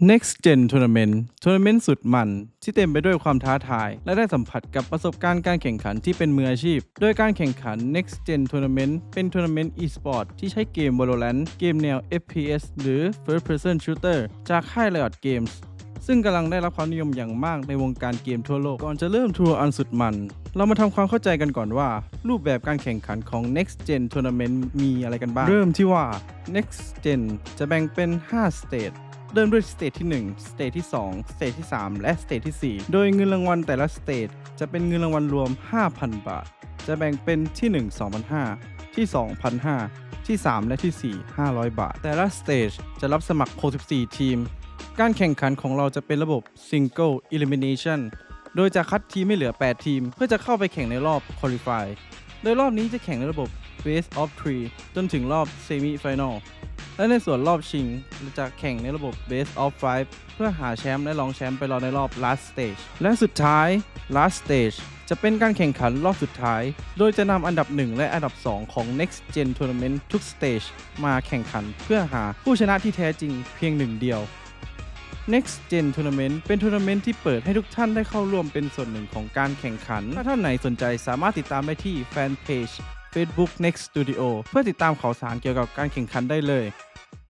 Next Gen Tournament ทัวร์นาเมนต์สุดมัน ที่เต็มไปด้วยความท้าทาย และได้สัมผัสกับประสบการณ์การแข่งขันที่เป็นมืออาชีพ โดยการแข่งขัน Next Gen Tournament เป็นทัวร์นาเมนต์ e-sport ที่ใช้เกม Valorant เกมแนว FPS หรือ First Person Shooter จากค่าย Riot Games ซึ่งกำลังได้รับความนิยมอย่างมากในวงการเกมทั่วโลก ก่อนจะเริ่มทัวร์อันสุดมัน เรามาทำความเข้าใจกันก่อนว่า รูปแบบการแข่งขันของ Next Gen Tournament มีอะไรกันบ้าง เริ่มที่ว่า Next Gen จะแบ่งเป็น5ส เริ่มด้วยสเตจที่1สเตจที่2สเตจที่ 3 และสเตจที่ 4 โดยเงินรางวัลแต่ละสเตจจะเป็นเงินรางวัลรวม 5,000 บาท จะแบ่งเป็นที่ 1 2,500 ที่ 2,500 ที่ 3 และที่ 4 500 บาท แต่ละสเตจจะรับสมัคร 64 ทีม การแข่งขันของเราจะเป็นระบบ Single Elimination โดยจะคัดทีมไม่เหลือ 8 ทีม เพื่อจะเข้าไปแข่งในรอบ Qualify โดยรอบนี้จะแข่งในระบบ Best of 3 จนถึงรอบ Semi Final และในส่วนรอบชิงจะแข่งในระบบ Best of 5เพื่อหาแชมป์และรองแชมป์ไปรอในรอบ Last Stage และสุดท้าย Last Stage จะเป็นการแข่งขันรอบสุดท้าย โดยจะนำอันดับ 1 และอันดับ 2 ของ Next Gen Tournament ทุก Stage มาแข่งขันเพื่อหาผู้ชนะที่แท้จริงเพียงหนึ่งเดียว Next Gen Tournament เป็นทัวร์นาเมนต์ที่เปิดให้ทุกท่านได้เข้าร่วมเป็นส่วนหนึ่งของการแข่งขัน ถ้าท่านไหนสนใจสามารถติดตามได้ที่แฟนเพจ Facebook Next Studio เพื่อติดตามข่าวสารเกี่ยวกับการแข่งขันได้เลย